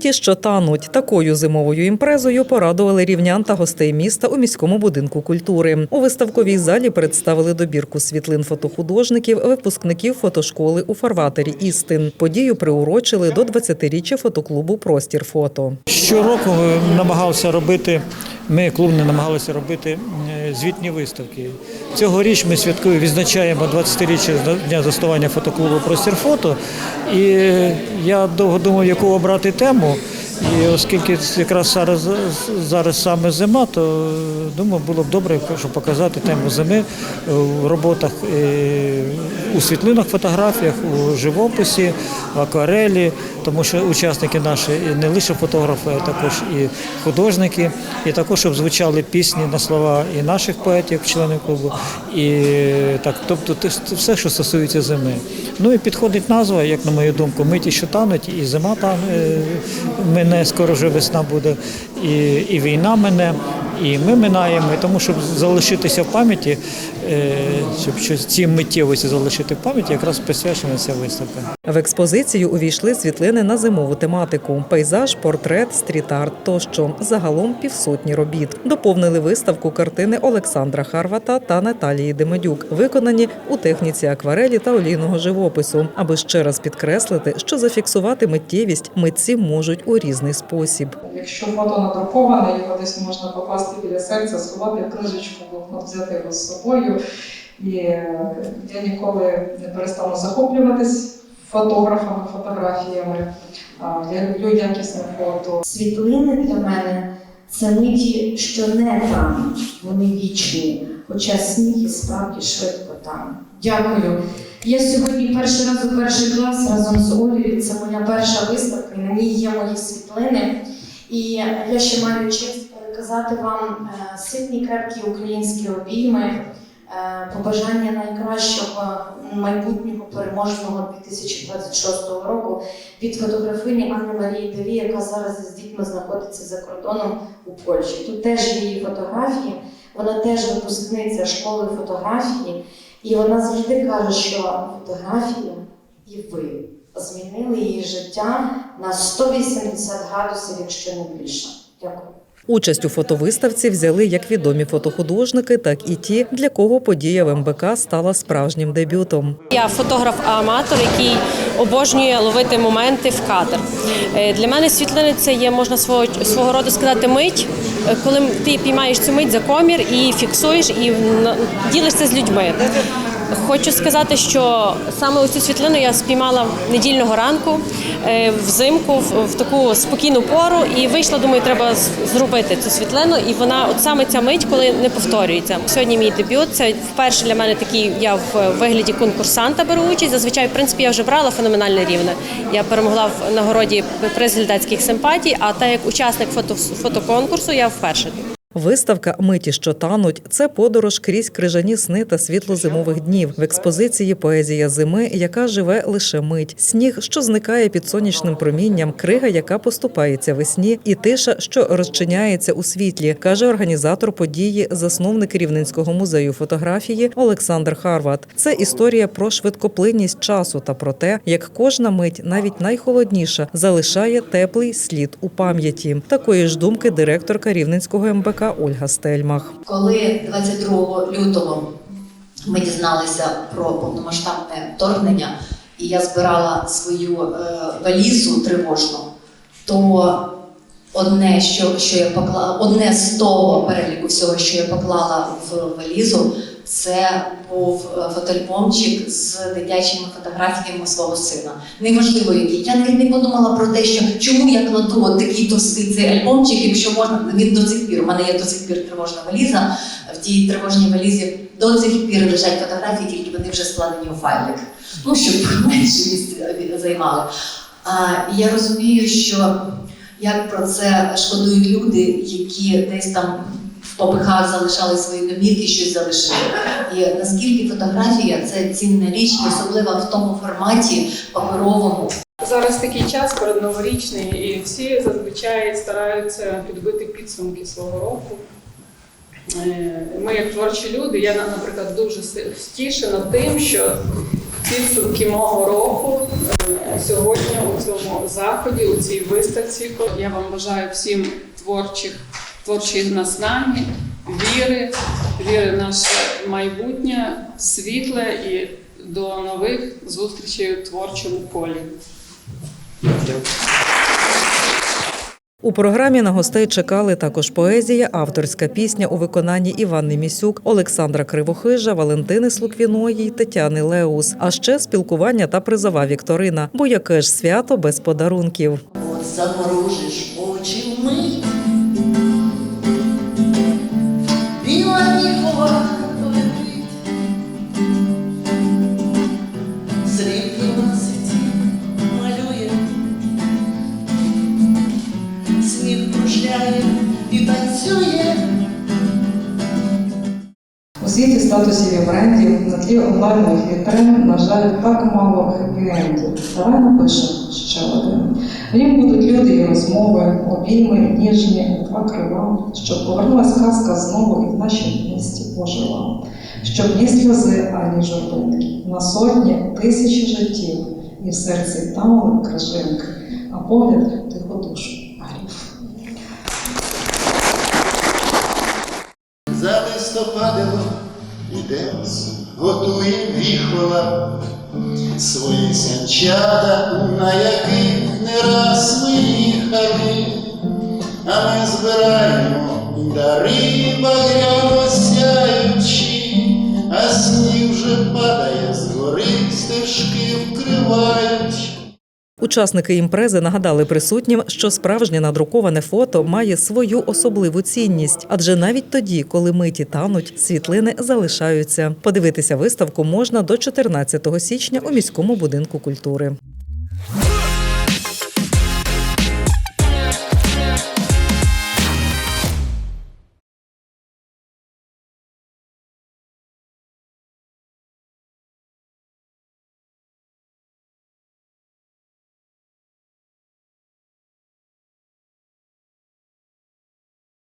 Миті, що тануть такою зимовою імпрезою порадували рівнян та гостей міста у міському будинку культури. У виставковій залі представили добірку світлин фотохудожників, випускників фотошколи у фарватері істин. Подію приурочили до 20-річчя фотоклубу Простір фото. Щороку ми намагалися робити. Ми клуб не намагалися робити е, звітні виставки. Цьогоріч ми святкуємо, відзначаємо 20-річчя з дня заснування фотоклубу Простір фото. І я довго думав, яку обрати тему. І оскільки якраз зараз, зараз саме зима, то е, думаю, було б добре, щоб показати тему зими е, в роботах е, у світлинах, фотографіях, у живописі, в акварелі, тому що учасники наші не лише фотографи, а також і художники, і також щоб звучали пісні на слова і наших поетів, членів клубу, і так, тобто все, що стосується зими. Ну і підходить назва, як на мою думку, миті, що тануть, і зима там мене, скоро вже весна буде, і, і війна мене, і ми минаємо. І тому, щоб залишитися в пам'яті, е, щоб щось ці миттєвості залишити в пам'яті, якраз присвячена ця виставка. В експозицію увійшли світлини на зимову тематику: пейзаж, портрет, стріт-арт тощо. Загалом півсотні робіт. Доповнили виставку картини Олександра Харвата та Наталії Демедюк, виконані у техніці акварелі та олійного живопису, аби ще раз підкреслити, що зафіксувати миттєвість митці можуть у різний спосіб. Якщо фото надруковане, його десь можна покласти біля серця, сховати книжечку, взяти його з собою. І я ніколи не перестану захоплюватись фотографами, фотографіями. Я люблю якісне фото. Світлини для мене це миті, що не там, вони вічні, хоча сніг і справді швидко там. Дякую. Я сьогодні перший раз у перший клас разом з Олею. Це моя перша виставка, і на ній є мої світлини. І я ще маю честь переказати вам е, сильні крепкі українські обійми, е, побажання найкращого майбутнього переможного 2026 року від фотографині Анни Марії Деві, яка зараз з дітьми знаходиться за кордоном у Польщі. Тут теж її фотографії. Вона теж випускниця школи фотографії, і вона завжди каже, що фотографія і ви змінили її життя на 180 градусів, якщо не більше. Дякую. Участь у фотовиставці взяли як відомі фотохудожники, так і ті, для кого подія в МБК стала справжнім дебютом. Я фотограф-аматор, який обожнює ловити моменти в кадр. Е, Для мене світлини це є можна свого свого роду сказати мить, е, коли ти піймаєш цю мить за комір і фіксуєш, і ділишся з людьми. Хочу сказати, що саме цю світлину я спіймала недільного ранку е, взимку в, таку спокійну пору і вийшла. Думаю, треба зробити цю світлину. І вона, от саме ця мить, коли не повторюється. Сьогодні мій дебют. Це вперше для мене такий. Я в вигляді конкурсанта беру участь. Зазвичай, в принципі, я вже брала феноменальне рівне. Я перемогла в нагороді приз глядацьких симпатій. А та як учасник фото, фотоконкурсу, я вперше. Виставка Миті, що тануть це подорож крізь крижані сни та світло зимових днів. В експозиції поезія зими, яка живе лише мить, сніг, що зникає під сонячним промінням, крига, яка поступається весні, і тиша, що розчиняється у світлі, каже організатор події, засновник Рівненського музею фотографії Олександр Харват. Це історія про швидкоплинність часу та про те, як кожна мить, навіть найхолодніша, залишає теплий слід у пам'яті. Такої ж думки директорка Рівненського МБК Ольга Стельмах. Коли 22 лютого ми дізналися про повномасштабне вторгнення, і я збирала свою е, валізу тривожну, то одне, що, що я поклала, одне з того переліку всього, що я поклала в валізу, це був е, фотоальбомчик з дитячими фотографіями свого сина. Неважливо який. Я навіть не подумала про те, що чому я кладу от такий товстий цей альбомчик, якщо можна, він до цих пір. У мене є до цих пір тривожна валіза. В тій тривожній валізі до цих пір лежать фотографії, тільки вони вже складені у файлик. Ну, щоб менше місця займали. А, я розумію, що як про це шкодують люди, які десь там в попихах залишали свої домівки, щось залишили. І наскільки фотографія це цінна річ, особливо в тому форматі паперовому, Зараз такий час передноворічний, і всі зазвичай стараються підбити підсумки свого року. Е, Ми, як творчі люди, я, наприклад, дуже втішена тим, що підсумки мого року е, сьогодні у цьому заході, у цій виставці. Я вам бажаю всім творчих, творчої наснаги, віри, віри в наше майбутнє, світле і до нових зустрічей у творчому полі. У програмі на гостей чекали також поезія, авторська пісня у виконанні Іванни Місюк, Олександра Кривохижа, Валентини Слуквіної Тетяни Леус. А ще спілкування та призова вікторина. Бо яке ж свято без подарунків. От заморожиш очі вмить, статусів і на тлі онлайнових вітрин, на жаль, так мало хеппі-ендів. Давай напишемо ще один. В нім будуть люди і розмови, обійми, ніжні, два крила, щоб повернулась казка знову і в нашому місті ожила. Щоб ні сльози, ані журбинки, на сотні тисячі життів, і в серці там крижинки, а погляд тихо душу. За іде, готує віхола. Свої сянчата, на яких не раз ми їхали, а ми збираємо дари багряно Учасники імпрези нагадали присутнім, що справжнє надруковане фото має свою особливу цінність, адже навіть тоді, коли миті тануть, світлини залишаються. Подивитися виставку можна до 14 січня у міському будинку культури.